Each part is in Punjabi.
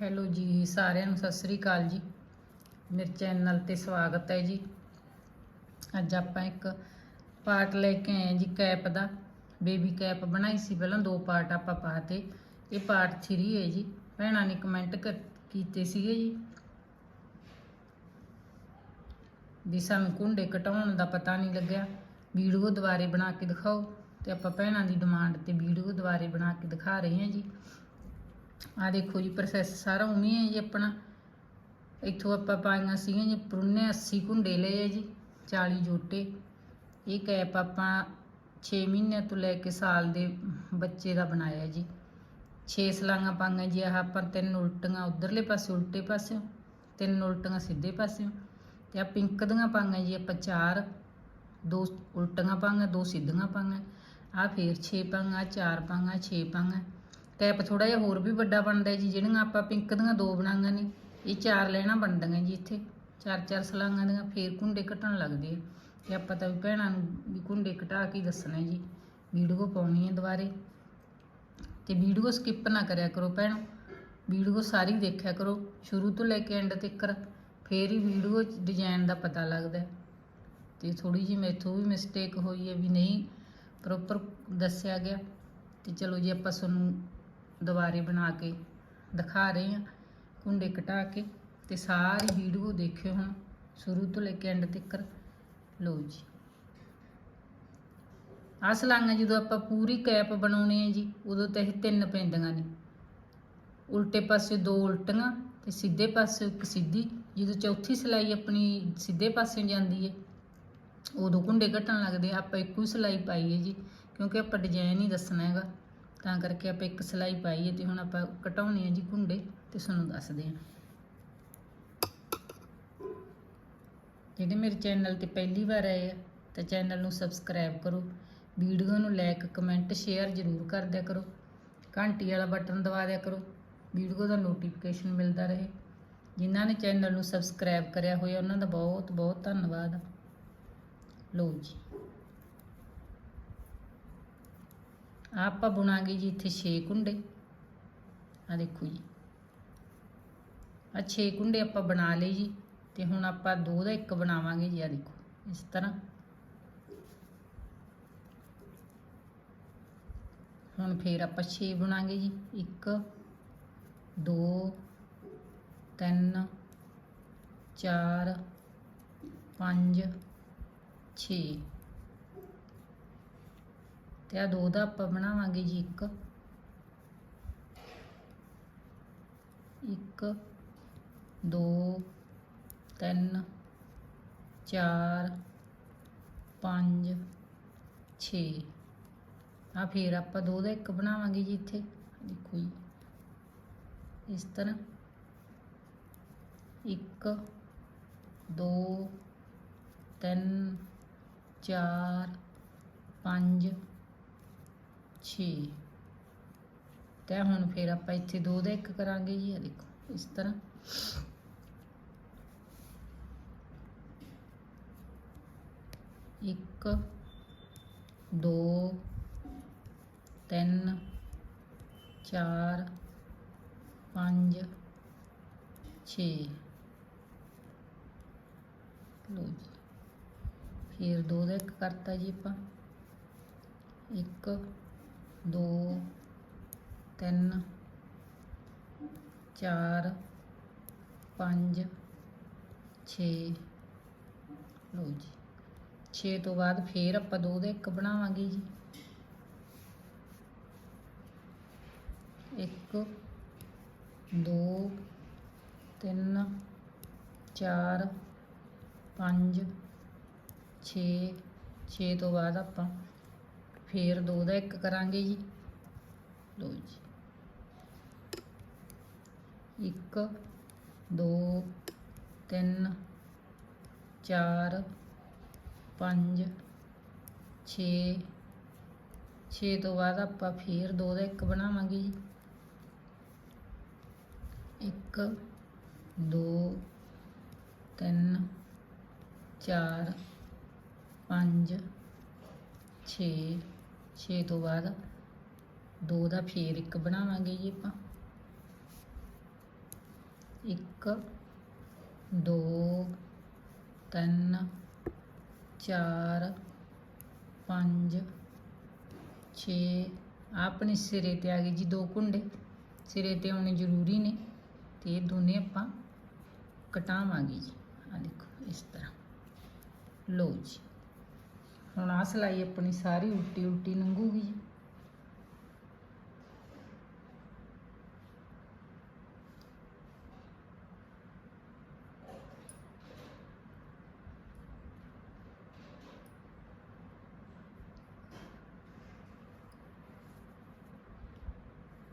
ਹੈਲੋ ਜੀ ਸਾਰਿਆਂ ਨੂੰ ਸਤਿ ਸ੍ਰੀ ਅਕਾਲ ਜੀ। ਮੇਰੇ ਚੈਨਲ ਤੇ ਸਵਾਗਤ ਹੈ ਜੀ। ਅੱਜ ਆਪਾਂ ਇੱਕ ਪਾਰਟ ਲੈ ਕੇ ਆਏ ਹਾਂ ਜੀ ਕੈਪ ਦਾ। ਬੇਬੀ ਕੈਪ ਬਣਾਈ ਸੀ ਪਹਿਲਾਂ, ਦੋ ਪਾਰਟ ਆਪਾਂ ਪਾਤੇ। ਇਹ ਪਾਰਟ 3 ਹੈ ਜੀ। ਭੈਣਾਂ ਨੇ ਕਮੈਂਟ ਕੀਤੇ ਸੀਗੇ ਜੀ। ਵੀ ਸਾਨੂੰ ਕੁੰਡੇ ਘਟਾਉਣ ਦਾ ਪਤਾ ਨਹੀਂ ਲੱਗਿਆ। ਵੀਡੀਓ ਦੁਬਾਰੇ ਬਣਾ ਕੇ ਦਿਖਾਓ। ਤੇ ਆਪਾਂ ਭੈਣਾਂ ਦੀ ਡਿਮਾਂਡ ਤੇ ਵੀਡੀਓ ਦੁਬਾਰੇ ਬਣਾ ਕੇ ਦਿਖਾ ਰਹੇ ਹਾਂ ਜੀ। ਆ ਦੇਖੋ ਜੀ ਪ੍ਰੋਸੈਸ ਸਾਰਾ ਉਵੇਂ ਹੈ ਜੀ ਆਪਣਾ। ਇੱਥੋਂ ਆਪਾਂ ਪਾਈਆਂ ਸੀਗੀਆਂ ਜੀ ਪਰੁੰਨੇ 80 ਘੁੰਡੇ ਲਏ ਆ ਜੀ 40 ਜੋਟੇ। ਇਹ ਕੈਪ ਆਪਾਂ 6 ਮਹੀਨਿਆਂ ਤੋਂ ਲੈ ਕੇ ਸਾਲ ਦੇ ਬੱਚੇ ਦਾ ਬਣਾਇਆ ਜੀ। 6 ਸਲਾਂਗਾ ਪਾਈਆਂ ਜੀ, ਆਹ ਆਪਾਂ ਤਿੰਨ ਉਲਟੀਆਂ ਉਧਰਲੇ ਪਾਸੇ, ਉਲਟੇ ਪਾਸਿਓਂ, ਤਿੰਨ ਉਲਟੀਆਂ ਸਿੱਧੇ ਪਾਸਿਓਂ। ਤੇ ਆ ਪਿੰਕ ਦੀਆਂ ਪਾਈਆਂ ਜੀ, ਆਪਾਂ ਚਾਰ, ਦੋ ਉਲਟੀਆਂ ਪਾਈਆਂ, ਦੋ ਸਿੱਧੀਆਂ ਪਾਈਆਂ। ਆ ਫੇਰ 6 ਪਾਈਆਂ ਚਾਰ ਪਾਈਆਂ 6 ਪਾਈਆਂ। ਟੈਪ ਥੋੜਾ ਜਿਹਾ ਹੋਰ ਵੀ ਵੱਡਾ ਬਣਦਾ ਜੀ, ਜਿਹੜੀਆਂ ਆਪਾਂ ਪਿੰਕ ਦੀਆਂ ਦੋ ਬਣਾਈਆਂ ਨੇ, ਇਹ ਚਾਰ ਲੈਣਾ ਬਣਦੀਆਂ ਜੀ ਇੱਥੇ। ਚਾਰ ਚਾਰ ਸਲਾਂਗਾਂ ਦੀਆਂ ਫੇਰ ਕੁੰਡੇ ਕੱਟਣ ਲੱਗਦੇ ਆ। ਤੇ ਆਪਾਂ ਤਾਂ ਵੀ ਭੈਣਾਂ ਨੂੰ ਵੀ ਕੁੰਡੇ ਕਟਾ ਕੇ ਦੱਸਣਾ ਜੀ, ਵੀਡੀਓ ਪਾਉਣੀ ਹੈ ਦੁਬਾਰੇ। ਤੇ ਵੀਡੀਓ ਸਕਿਪ ਨਾ ਕਰਿਆ ਕਰੋ ਭੈਣੋ। ਵੀਡੀਓ ਸਾਰੀ ਦੇਖਿਆ ਕਰੋ, ਸ਼ੁਰੂ ਤੋਂ ਲੈ ਕੇ ਐਂਡ ਤੱਕ। ਫੇਰ ਹੀ ਵੀਡੀਓ ਡਿਜ਼ਾਈਨ ਦਾ ਪਤਾ ਲੱਗਦਾ। ਹੈ। ਤੇ ਥੋੜੀ ਜਿਹੀ ਮੈਥੋਂ ਵੀ ਮਿਸਟੇਕ ਹੋਈ ਹੈ ਵੀ ਨਹੀਂ ਪ੍ਰੋਪਰ ਦੱਸਿਆ ਗਿਆ। ਤੇ ਚਲੋ ਜੀ ਆਪਾਂ ਤੁਹਾਨੂੰ ਦੁਬਾਰੇ ਬਣਾ ਕੇ ਦਿਖਾ ਰਹੇ ਹਾਂ। ਕੁੰਡੇ ਘਟਾ ਕੇ ਤੇ ਸਾਰੀ ਵੀਡੀਓ ਦੇਖਿਓ ਹੁਣ। ਸ਼ੁਰੂ ਤੋਂ ਲੈ ਕੇ ਐਂਡ ਤੱਕ। ਲਓ ਜੀ। ਆਹ ਸਲਾਂਗਾ ਜਦੋਂ ਆਪਾਂ ਪੂਰੀ ਕੈਪ ਬਣਾਉਣੀ ਹੈ ਜੀ, ਉਦੋਂ ਤਾਂ ਇਹ ਤਿੰਨ ਪੈਂਦੀਆਂ ਨੇ। ਉਲਟੇ ਪਾਸੇ ਦੋ ਉਲਟੀਆਂ ਤੇ ਸਿੱਧੇ ਪਾਸੇ ਇੱਕ ਸਿੱਧੀ। ਜਦੋਂ ਚੌਥੀ ਸਲਾਈ ਆਪਣੀ ਸਿੱਧੇ ਪਾਸੇ ਜਾਂਦੀ ਹੈ, ਉਦੋਂ ਕੁੰਡੇ ਘਟਣ ਲੱਗਦੇ ਆਪਾਂ ਇੱਕੋ ਹੀ ਸਲਾਈ ਪਾਈ ਹੈ ਜੀ, ਕਿਉਂਕਿ ਆਪਾਂ ਡਿਜ਼ਾਈਨ ਹੀ ਦੱਸਣਾ ਹੈਗਾ। ਤਾਂ ਕਰਕੇ ਆਪਾਂ ਇੱਕ ਸਲਾਈ ਪਾਈ ਹੈ ਤੇ ਹੁਣ ਆਪਾਂ ਘਟਾਉਣੇ ਆ ਜੀ ਕੁੰਡੇ ਤੇ ਤੁਹਾਨੂੰ ਦੱਸਦੇ ਹਾਂ ਜਿਹੜੇ ਮੇਰੇ ਚੈਨਲ ਤੇ ਪਹਿਲੀ ਵਾਰ ਆਏ ਆ, ਤਾਂ ਚੈਨਲ ਨੂੰ ਸਬਸਕ੍ਰਾਈਬ ਕਰੋ, ਵੀਡੀਓ ਨੂੰ ਲਾਈਕ, ਕਮੈਂਟ, ਸ਼ੇਅਰ ਜ਼ਰੂਰ ਕਰ ਦਿਆ ਕਰੋ, ਘੰਟੀ ਵਾਲਾ ਬਟਨ ਦਬਾ ਦਿਆ ਕਰੋ, ਵੀਡੀਓ ਦਾ ਨੋਟੀਫਿਕੇਸ਼ਨ ਮਿਲਦਾ ਰਹੇ। ਜਿਨ੍ਹਾਂ ਨੇ ਚੈਨਲ ਨੂੰ ਸਬਸਕ੍ਰਾਈਬ ਕਰਿਆ ਹੋਇਆ, ਉਹਨਾਂ ਦਾ ਬਹੁਤ ਬਹੁਤ ਧੰਨਵਾਦ। ਲੋ ਜੀ ਆਹ ਆਪਾਂ ਬੁਣਾਂਗੇ ਜੀ ਇੱਥੇ 6 ਕੁੰਡੇ। ਆ ਦੇਖੋ ਜੀ। ਆ 6 ਕੁੰਡੇ ਆਪਾਂ ਬਣਾ ਲਏ ਜੀ ਤੇ ਹੁਣ ਆਪਾਂ ਦੋ ਦਾ ਇੱਕ ਬਣਾਵਾਂਗੇ ਜੀ ਆ ਦੇਖੋ, ਇਸ ਤਰ੍ਹਾਂ। ਹੁਣ ਫੇਰ ਆਪਾਂ 6 ਬਣਾਵਾਂਗੇ ਜੀ 1 2 3 4 5 6 ਤੇ ਆ ਦੋ ਦਾ ਆਪਾਂ ਬਣਾਵਾਂਗੇ ਜੀ ਇੱਕ। ਇੱਕ, ਦੋ, ਤਿੰਨ, ਚਾਰ, ਪੰਜ, ਛੇ। ਆ ਫੇਰ ਆਪਾਂ ਦੋ ਦਾ ਇੱਕ ਬਣਾਵਾਂਗੇ ਜੀ ਇੱਥੇ। ਦੇਖੋ ਜੀ। ਇਸ ਤਰ੍ਹਾਂ। ਇੱਕ, ਦੋ, ਤਿੰਨ, ਚਾਰ, ਪੰਜ ਛੇ। ਤਾਂ ਹੁਣ ਫਿਰ ਆਪਾਂ ਇੱਥੇ ਦੋ ਦਾ ਇੱਕ ਕਰਾਂਗੇ ਜੀ ਆ ਦੇਖੋ, ਇਸ ਤਰ੍ਹਾਂ। ਇੱਕ, ਦੋ, ਤਿੰਨ, ਚਾਰ, ਪੰਜ, ਛੇ। ਲਓ ਜੀ। ਫਿਰ ਦੋ ਦਾ ਇੱਕ ਕਰਤਾ ਜੀ ਆਪਾਂ। ਇੱਕ ਦੋ, ਤਿੰਨ, ਚਾਰ, ਪੰਜ, ਛੇ। ਲਓ ਜੀ। 6 ਤੋਂ ਬਾਅਦ ਫੇਰ ਆਪਾਂ ਦੋ ਦਾ ਇੱਕ ਬਣਾਵਾਂਗੇ ਜੀ। ਇੱਕ, ਦੋ, ਤਿੰਨ, ਚਾਰ, ਪੰਜ, ਛੇ। ਛੇ ਤੋਂ ਬਾਅਦ ਆਪਾਂ ਫੇਰ ਦੋ ਦਾ ਇੱਕ ਕਰਾਂਗੇ ਜੀ। ਲਓ ਜੀ। ਇੱਕ, ਦੋ, ਤਿੰਨ, ਚਾਰ, ਪੰਜ, ਛੇ ਛੇ ਤੋਂ ਬਾਅਦ ਆਪਾਂ ਫੇਰ ਦੋ ਦਾ ਇੱਕ ਬਣਾਵਾਂਗੇ ਜੀ। ਇੱਕ, ਦੋ, ਤਿੰਨ, ਚਾਰ, ਪੰਜ, ਛੇ ਛੇ ਤੋਂ ਬਾਅਦ ਦੋ ਦਾ ਫੇਰ ਇੱਕ ਬਣਾਵਾਂਗੇ ਜੀ ਆਪਾਂ। ਇੱਕ, ਦੋ, ਤਿੰਨ, ਚਾਰ, ਪੰਜ, ਛੇ। ਆਹ ਆਪਣੇ ਸਿਰੇ ਤੇ ਆ ਗਏ ਜੀ ਦੋ ਕੁੰਡੇ। ਸਿਰੇ ਤੇ ਆਉਣੇ ਜ਼ਰੂਰੀ ਨੇ ਤੇ ਇਹ ਦੋਨੇ ਆਪਾਂ ਕਟਾਵਾਂਗੇ ਜੀ। ਆ ਦੇਖੋ ਇਸ ਤਰ੍ਹਾਂ। ਲਓ ਜੀ। ਹੁਣ ਆਹ ਸਿਲਾਈ ਆਪਣੀ ਸਾਰੀ ਉਲਟੀ ਉਲਟੀ ਲੰਘੂਗੀ। ਜੀ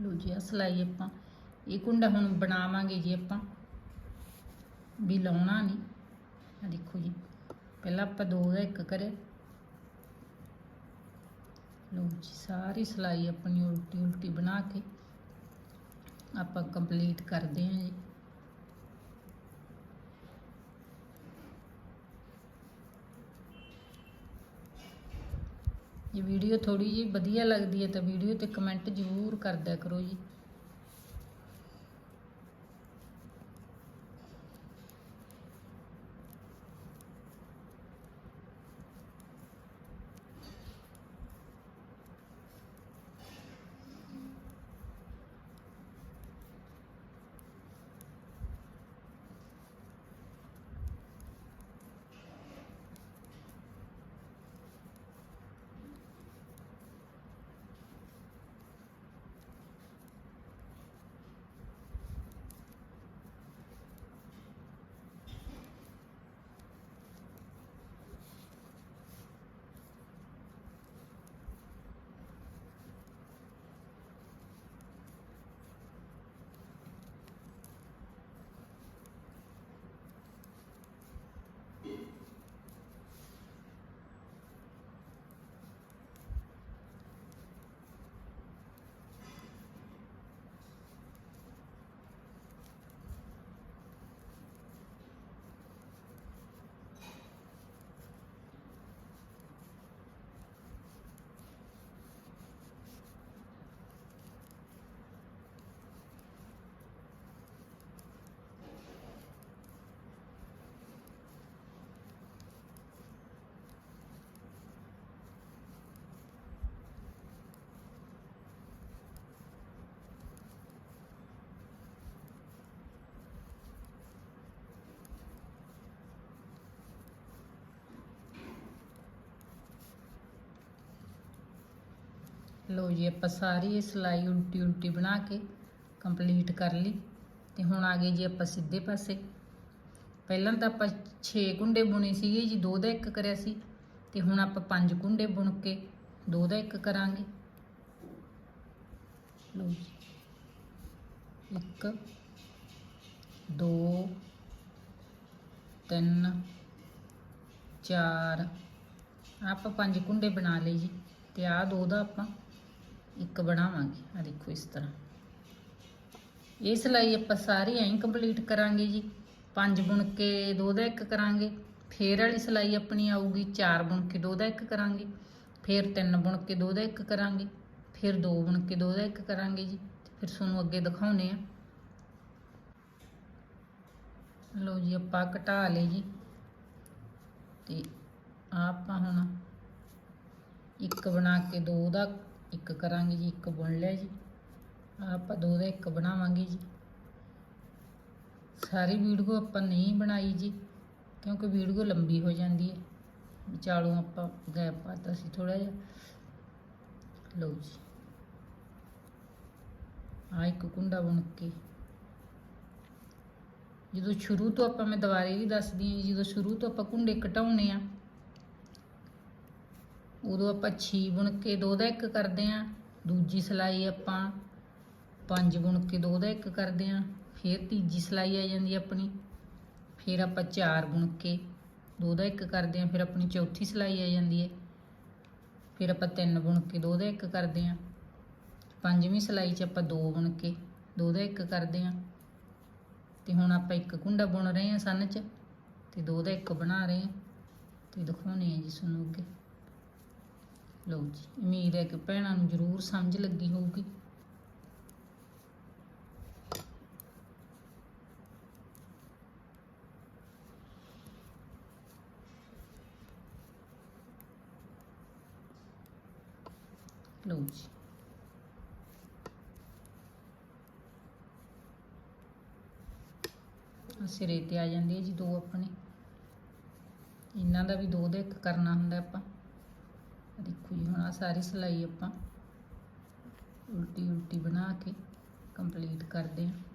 ਲਓ ਜੀ, ਆਹ ਸਿਲਾਈ ਆਪਾਂ, ਇਹ ਕੁੰਡਾ ਹੁਣ ਬਣਾਵਾਂਗੇ ਜੀ ਆਪਾਂ। ਵੀ ਲਾਉਣਾ ਨਹੀਂ। ਆ ਦੇਖੋ ਜੀ, ਪਹਿਲਾਂ ਆਪਾਂ ਦੋ ਦਾ ਇੱਕ ਕਰੇ ਲਓ ਜੀ, ਸਾਰੀ ਸਿਲਾਈ ਆਪਣੀ ਉਲਟੀ ਉਲਟੀ ਬਣਾ ਕੇ ਆਪਾਂ ਕੰਪਲੀਟ ਕਰਦੇ ਹਾਂ ਜੀ। ਜੇ ਵੀਡੀਓ ਥੋੜੀ ਜਿਹੀ ਵਧੀਆ ਲੱਗਦੀ ਹੈ ਤਾਂ ਵੀਡੀਓ ਤੇ ਕਮੈਂਟ ਜ਼ਰੂਰ ਕਰਦਿਆ ਕਰੋ ਜੀ। ਲਓ ਜੀ, ਆਪਾਂ ਸਾਰੀ ਇਹ ਸਿਲਾਈ ਉਲਟੀ ਉਲਟੀ ਬਣਾ ਕੇ ਕੰਪਲੀਟ ਕਰ ਲਈ ਤੇ ਹੁਣ ਆ ਗਏ ਜੀ ਆਪਾਂ ਸਿੱਧੇ ਪਾਸੇ। ਪਹਿਲਾਂ ਤਾਂ ਆਪਾਂ 6 ਕੁੰਡੇ ਬੁਣੇ ਸੀਗੇ ਜੀ, ਦੋ ਦਾ ਇੱਕ ਕਰਿਆ ਸੀ ਤੇ ਹੁਣ ਆਪਾਂ ਪੰਜ ਕੁੰਡੇ ਬੁਣ ਕੇ ਦੋ ਦਾ ਇੱਕ ਕਰਾਂਗੇ। ਲਓ ਜੀ, ਇੱਕ, ਦੋ, ਤਿੰਨ, ਚਾਰ ਆਪਾਂ ਪੰਜ ਕੁੰਡੇ ਬਣਾ ਲਏ ਜੀ ਤੇ ਆਹ ਦੋ ਦਾ ਆਪਾਂ ਇੱਕ ਬਣਾਵਾਂਗੇ। ਆ ਦੇਖੋ ਇਸ ਤਰ੍ਹਾਂ। ਇਹ ਸਿਲਾਈ ਆਪਾਂ ਸਾਰੀ ਐਂ ਕੰਪਲੀਟ ਕਰਾਂਗੇ ਜੀ। ਪੰਜ ਬੁਣ ਕੇ ਦੋ ਦਾ ਇੱਕ ਕਰਾਂਗੇ। ਫੇਰ ਵਾਲੀ ਸਿਲਾਈ ਆਪਣੀ ਆਊਗੀ, ਚਾਰ ਬੁਣ ਕੇ ਦੋ ਦਾ ਇੱਕ ਕਰਾਂਗੇ। ਫੇਰ ਤਿੰਨ ਬੁਣ ਕੇ ਦੋ ਦਾ ਇੱਕ ਕਰਾਂਗੇ। ਫਿਰ ਦੋ ਬੁਣ ਕੇ ਦੋ ਦਾ ਇੱਕ ਕਰਾਂਗੇ ਜੀ। ਫਿਰ ਤੁਹਾਨੂੰ ਅੱਗੇ ਦਿਖਾਉਨੇ ਆ ਲਓ ਜੀ, ਆਪਾਂ ਘਟਾ ਲਏ ਜੀ। ਤੇ ਆਪਾਂ ਹੁਣ ਇੱਕ ਬਣਾ ਕੇ ਦੋ ਦਾ ਇੱਕ ਕਰਾਂਗੇ ਜੀ ਇੱਕ ਬੁਣ ਲਿਆ ਜੀ। ਆਪਾਂ ਦੋ ਦਾ ਇੱਕ ਬਣਾਵਾਂਗੇ ਜੀ। ਸਾਰੀ ਵੀਡੀਓ ਆਪਾਂ ਨਹੀਂ ਬਣਾਈ ਜੀ ਕਿਉਂਕਿ ਵੀਡੀਓ ਲੰਬੀ ਹੋ ਜਾਂਦੀ ਹੈ। ਵਿਚਾਲੋਂ ਆਪਾਂ ਗੈਪ ਪਾਤਾ ਸੀ ਥੋੜਾ ਜਿਹਾ। ਲਓ ਜੀ। ਆ ਇੱਕ ਕੁੰਡਾ ਬਣ ਕੇ। ਜਦੋਂ ਸ਼ੁਰੂ ਤੋਂ ਆਪਾਂ ਮੈਂ ਦੁਬਾਰੇ ਵੀ ਦੱਸਦੀ ਹਾਂ ਜੀ, ਜਦੋਂ ਸ਼ੁਰੂ ਤੋਂ ਆਪਾਂ ਕੁੰਡੇ ਘਟਾਉਣੇ ਆ ਉਦੋਂ ਆਪਾਂ 6 ਬੁਣ ਕੇ ਦੋ ਦਾ ਇੱਕ ਕਰਦੇ ਆ ਦੂਜੀ ਸਿਲਾਈ ਆਪਾਂ ਪੰਜ ਬੁਣ ਕੇ ਦੋ ਦਾ ਇੱਕ ਕਰਦੇ ਆ ਫਿਰ ਤੀਜੀ ਸਿਲਾਈ ਆ ਜਾਂਦੀ ਆਪਣੀ, ਫਿਰ ਆਪਾਂ ਚਾਰ ਬੁਣ ਕੇ ਦੋ ਦਾ ਇੱਕ ਕਰਦੇ ਆ ਫਿਰ ਆਪਣੀ ਚੌਥੀ ਸਿਲਾਈ ਆ ਜਾਂਦੀ ਹੈ, ਫਿਰ ਆਪਾਂ ਤਿੰਨ ਬੁਣ ਕੇ ਦੋ ਦਾ ਇੱਕ ਕਰਦੇ ਆ ਪੰਜਵੀਂ ਸਿਲਾਈ 'ਚ ਆਪਾਂ ਦੋ ਬੁਣ ਕੇ ਦੋ ਦਾ ਇੱਕ ਕਰਦੇ ਆ ਤੇ ਹੁਣ ਆਪਾਂ ਇੱਕ ਕੁੰਡਾ ਬੁਣ ਰਹੇ ਆ ਸਨ 'ਚ, ਤੇ ਦੋ ਦਾ ਇੱਕ ਬਣਾ ਰਹੇ ਆ ਤੇ ਦਿਖਾਉਣੇ ਆ ਜੀ ਤੁਹਾਨੂੰ ਅੱਗੇ। ਲਓ ਜੀ, ਉਮੀਦ ਹੈ ਕਿ ਭੈਣਾਂ ਨੂੰ ਜ਼ਰੂਰ ਸਮਝ ਲੱਗੀ ਹੋਊਗੀ। ਲਓ ਜੀ। ਸਿਰੇ ਤੇ ਆ ਜਾਂਦੇ ਜੀ ਦੋ ਆਪਣੇ। ਇਹਨਾਂ ਦਾ ਵੀ ਦੋ ਦਾ ਇੱਕ ਕਰਨਾ ਹੁੰਦਾ ਆਪਾਂ। ਦੇਖੋ ਜੀ ਹੁਣ ਆ ਸਾਰੀ ਸਿਲਾਈ ਆਪਾਂ ਉਲਟੀ ਉਲਟੀ ਬਣਾ ਕੇ ਕੰਪਲੀਟ ਕਰਦੇ ਹਾਂ।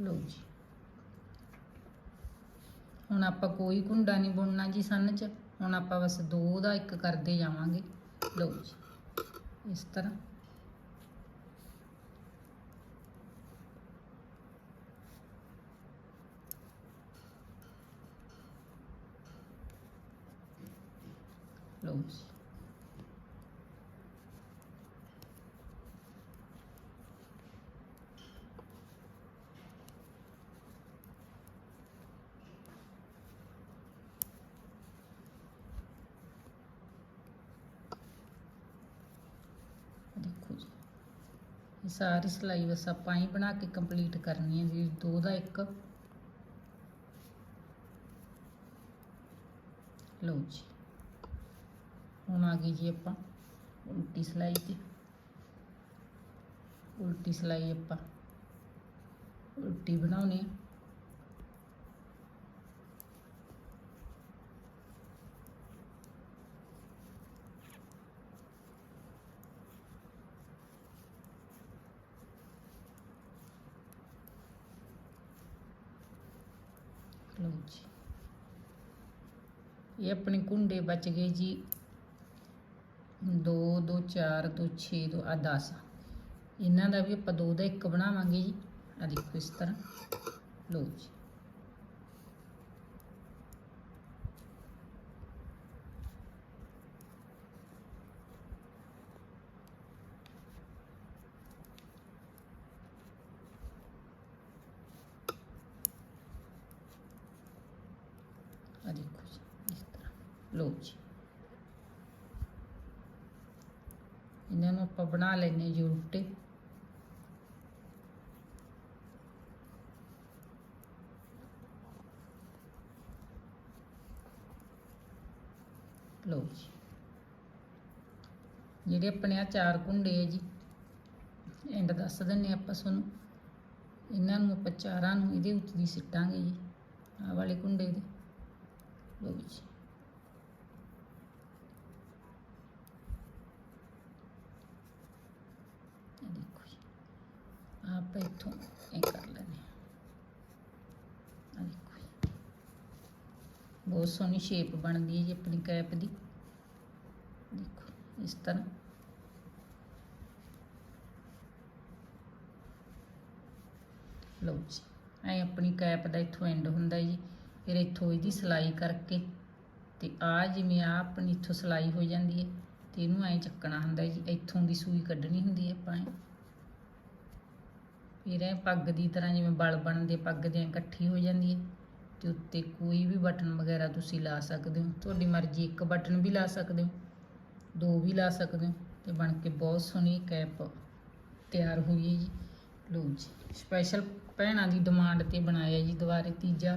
ਲਓ ਜੀ। ਹੁਣ ਆਪਾਂ ਕੋਈ ਕੁੰਡਾ ਨਹੀਂ ਬੁਣਨਾ ਜੀ ਸੰਨ ਚ। ਹੁਣ ਆਪਾਂ ਬਸ ਦੋ ਦਾ ਇੱਕ ਕਰਦੇ ਜਾਵਾਂਗੇ। ਲਓ ਜੀ, ਇਸ ਤਰ੍ਹਾਂ। ਲਓ ਜੀ ਦੇਖੋ ਜੀ ਇਹ ਸਾਰੀ ਸਿਲਾਈ ਬਸ ਆਪਾਂ ਹੀ ਬਣਾ ਕੇ ਕੰਪਲੀਟ ਕਰਨੀ ਹੈ ਜੀ, ਦੋ ਦਾ ਇੱਕ। ਲਓ ਜੀ। ਹੁਣ ਆ ਗਈ ਜੀ ਆਪਾਂ ਉਲਟੀ ਸਿਲਾਈ ਤੇ। ਉਲਟੀ ਸਿਲਾਈ ਆਪਾਂ। ਉਲਟੀ ਬਣਾਉਣੀ। ਹੈ ਲਓ ਜੀ ਇਹ ਆਪਣੇ ਕੁੰਡੇ ਬਚ ਗਏ ਜੀ। 2 2 4 2 6 2 ਆ 10 ਇਹਨਾਂ ਦਾ ਵੀ ਆਪਾਂ ਦੋ ਦਾ ਇੱਕ ਬਣਾਵਾਂਗੇ ਜੀ। ਆ ਦੇਖੋ ਇਸ ਤਰ੍ਹਾਂ। ਲਓ ਜੀ ਆ ਦੇਖੋ ਜੀ ਇਸ ਤਰ੍ਹਾਂ ਲਓ ਜੀ ਇਹਨਾਂ ਨੂੰ ਆਪਾਂ ਬਣਾ ਲੈਨੇ ਜੀ ਉਲਟੇ ਜੀ ਜਿਹੜੇ ਆਪਣੇ ਆ ਚਾਰ ਕੁੰਡੇ ਆ ਜੀ ਐਂਡ ਦੱਸ ਦਿੰਨੇ ਆਪਾਂ ਤੁਹਾਨੂੰ ਇਹਨਾਂ ਨੂੰ ਆਪਾਂ ਚਾਰਾਂ ਨੂੰ ਇਹਦੇ ਉੱਤੇ ਦੀ ਸਿੱਟਾਂਗੇ ਜੀ ਆਹ ਵਾਲੇ ਕੁੰਡੇ ਦੇ ਲਓ ਜੀ ਇਹ ਦੇਖੋ ਜੀ ਆਪ ਇੱਥੋਂ ਇਹ ਕਰ ਲੈਣੇ ਆ ਦੇਖੋ ਜੀ ਬਹੁਤ ਸੋਹਣੀ ਸ਼ੇਪ ਬਣਦੀ ਹੈ ਜੀ ਆਪਣੀ ਕੈਪ ਦੀ ਦੇਖੋ ਇਸ ਤਰ੍ਹਾਂ ਲਓ ਜੀ ਐ ਆਪਣੀ ਕੈਪ ਦਾ ਇੱਥੋਂ ਐਂਡ ਹੁੰਦਾ ਜੀ ਫਿਰ ਇੱਥੋਂ ਇਹਦੀ ਸਿਲਾਈ ਕਰਕੇ ਤੇ ਆ ਜਿਵੇਂ ਆ ਆਪਣੀ ਇੱਥੋਂ ਸਿਲਾਈ ਹੋ ਜਾਂਦੀ ਹੈ ਤੇ ਇਹਨੂੰ ਐਂ ਚੱਕਣਾ ਹੁੰਦਾ ਜੀ, ਇੱਥੋਂ ਦੀ ਸੂਈ ਕੱਢਣੀ ਹੁੰਦੀ ਹੈ ਆਪਾਂ ਫਿਰ ਇਹ ਪੱਗ ਦੀ ਤਰ੍ਹਾਂ ਜਿਵੇਂ ਬਲ ਬਣਦੇ, ਪੱਗ ਦੇ ਇਕੱਠੀ ਹੋ ਜਾਂਦੀ ਹੈ ਤੇ ਉੱਤੇ ਕੋਈ ਵੀ ਬਟਨ ਵਗੈਰਾ ਤੁਸੀਂ ਲਾ ਸਕਦੇ ਹੋ। ਤੁਹਾਡੀ ਮਰਜ਼ੀ ਇੱਕ ਬਟਨ ਵੀ ਲਾ ਸਕਦੇ ਹੋ, ਦੋ ਵੀ ਲਾ ਸਕਦੇ ਹੋ ਤੇ ਬਣ ਕੇ ਬਹੁਤ ਸੋਹਣੀ ਕੈਪ ਤਿਆਰ ਹੋਈ ਹੈ ਜੀ। ਲਓ ਜੀ, ਸਪੈਸ਼ਲ ਭੈਣਾਂ ਦੀ ਡਿਮਾਂਡ ਤੇ ਬਣਾਇਆ ਜੀ ਦੁਬਾਰੇ ਤੀਜਾ।